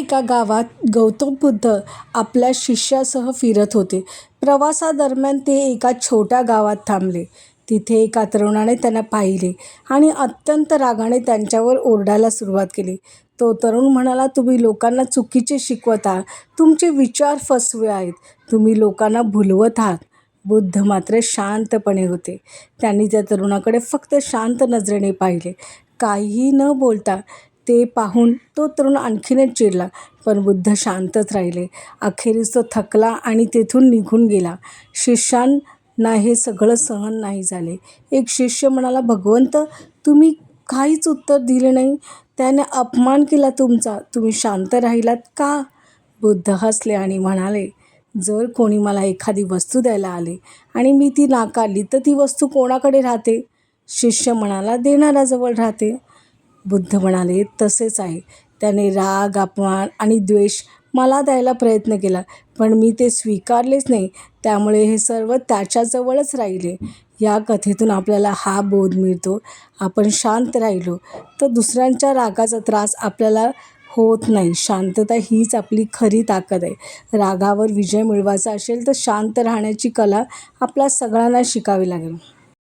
एका गावात गौतम बुद्ध आपल्या शिष्यासह फिरत होते. प्रवासादरम्यान ते एका छोट्या गावात थांबले. तिथे एका तरुणाने त्यांना पाहिले आणि अत्यंत रागाने त्यांच्यावर ओरडायला सुरुवात केली. तो तरुण म्हणाला, "तुम्ही लोकांना चुकीचे शिकवत आहात. तुमचे विचार फसवे आहेत. तुम्ही लोकांना भुलवत आहात." बुद्ध मात्र शांतपणे होते. त्यांनी त्या तरुणाकडे फक्त शांत नजरेने पाहिले. काहीही न बोलता ते पाहून तो तरुण आणखीनच चिडला. पण बुद्ध शांतच राहिले. अखेरीस तो थकला आणि तेथून निघून गेला. शिष्यांना हे सगळं सहन नाही झाले. एक शिष्य म्हणाला, "भगवंत, तुम्ही काहीच उत्तर दिले नाही. त्याने अपमान केला तुमचा. तुम्ही शांत राहिलात का?" बुद्ध हसले आणि म्हणाले, "जर कोणी मला एखादी वस्तू द्यायला आले आणि मी ती नाकारली तर ती वस्तू कोणाकडे राहते?" शिष्य म्हणाला, "देणाऱ्याजवळ राहते." बुद्ध म्हणाले, "तसेच आहे. त्याने राग, अपमान आणि द्वेष मला द्यायला प्रयत्न केला, पण मी ते स्वीकारलेच नाही. त्यामुळे हे सर्व त्याच्याजवळच राहिले." या कथेतून आपल्याला हा बोध मिळतो, आपण शांत राहिलो तर दुसऱ्यांच्या रागाचा त्रास आपल्याला होत नाही. शांतता हीच आपली खरी ताकद आहे. रागावर विजय मिळवायचा असेल तर शांत राहण्याची कला आपल्या सगळ्यांना शिकावी लागेल.